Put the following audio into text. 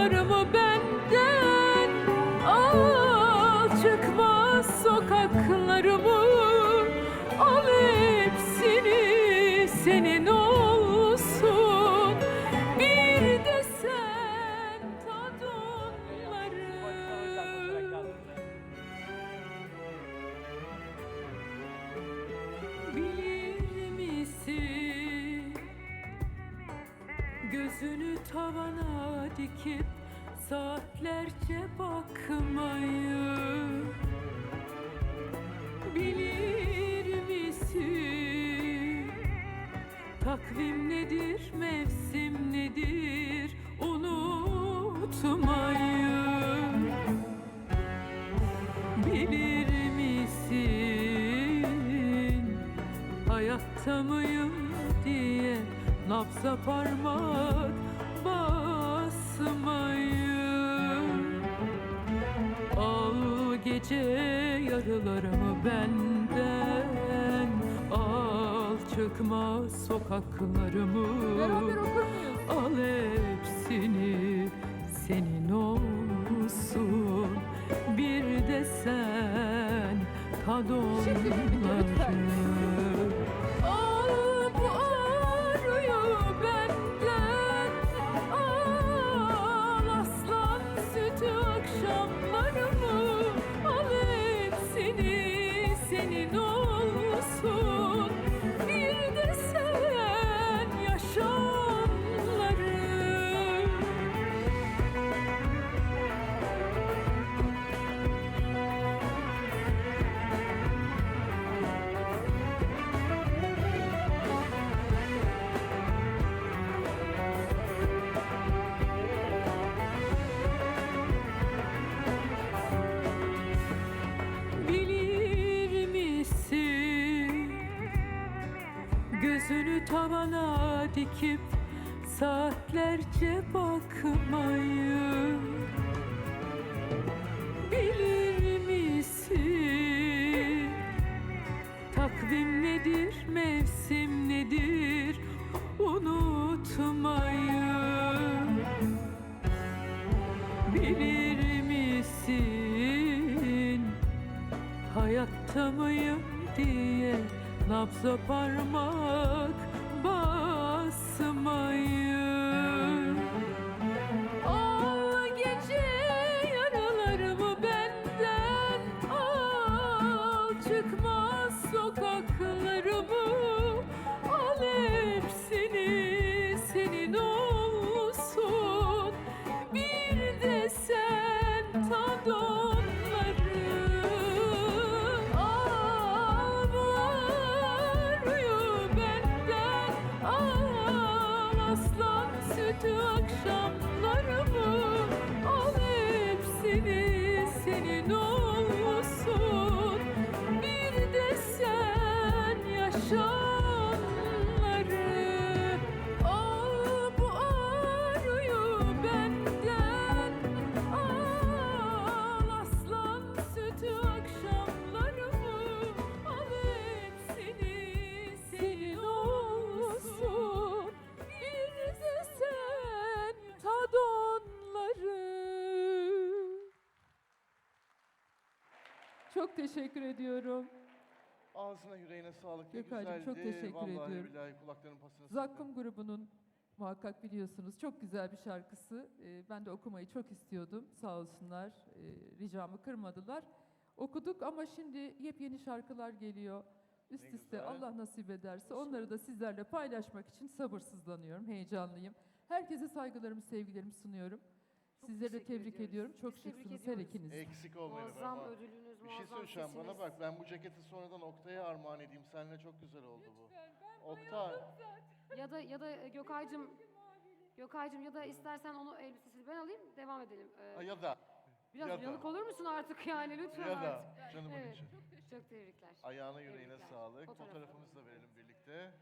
Yarımı benden al çıkmaz sokaklarımı al hepsini senin Gözünü tavana dikip saatlerce bakmayı Bilir misin? Takvim nedir, mevsim nedir? Unutmayı Bilir misin? Hayatta mıyım diye Nabza parmak basmayı Al gece yarılarımı benden. Al çıkma sokaklarımı. Beraber okur muyuz? Al hepsini senin olsun. Bir de sen Şimdi onları dikip saatlerce bakmayı Bilir misin? Takvim nedir, mevsim nedir? Unutmayı Bilir misin? Hayatta mıyım diye Nabza parmak Yasamayın akşamlarımı Al hepsini senin olsun Çok teşekkür ediyorum. Ağzına yüreğine sağlık. Ne Gökhan'cığım, güzeldi. çok teşekkür Vallahi ediyorum. billahi kulakların pasını Zakkum grubunun muhakkak biliyorsunuz çok güzel bir şarkısı. Ee, ben de okumayı çok istiyordum. Sağ olsunlar. e, ricamı kırmadılar. Okuduk ama şimdi yepyeni şarkılar geliyor. Üst Ne üste güzel. Allah nasip ederse onları da sizlerle paylaşmak için sabırsızlanıyorum, heyecanlıyım. Herkese saygılarımı, sevgilerimi sunuyorum. Sizleri de teşekkür tebrik ediyoruz. ediyorum. Çok Biz tebrik şıksınız her ediyoruz. ikiniz. Eksik olmayın Muazzam ama. ödülünüz, Bir şey muazzam söyleyeceğim bana sesiniz. bak ben bu ceketi sonradan Oktay'a armağan edeyim. Seninle çok güzel oldu bu. Oktay. Ya da ya da Gökaycığım Gökaycığım ya da istersen onu elbisesini ben alayım devam edelim. Ee, Ha, ya da. biraz ya da. uyanık olur musun artık yani lütfen Ya da. artık. Canımın Evet. içi. Çok tebrikler. Ayağına yüreğine Tebrikler. sağlık. Fotoğrafı. Fotoğrafımızı da verelim birlikte.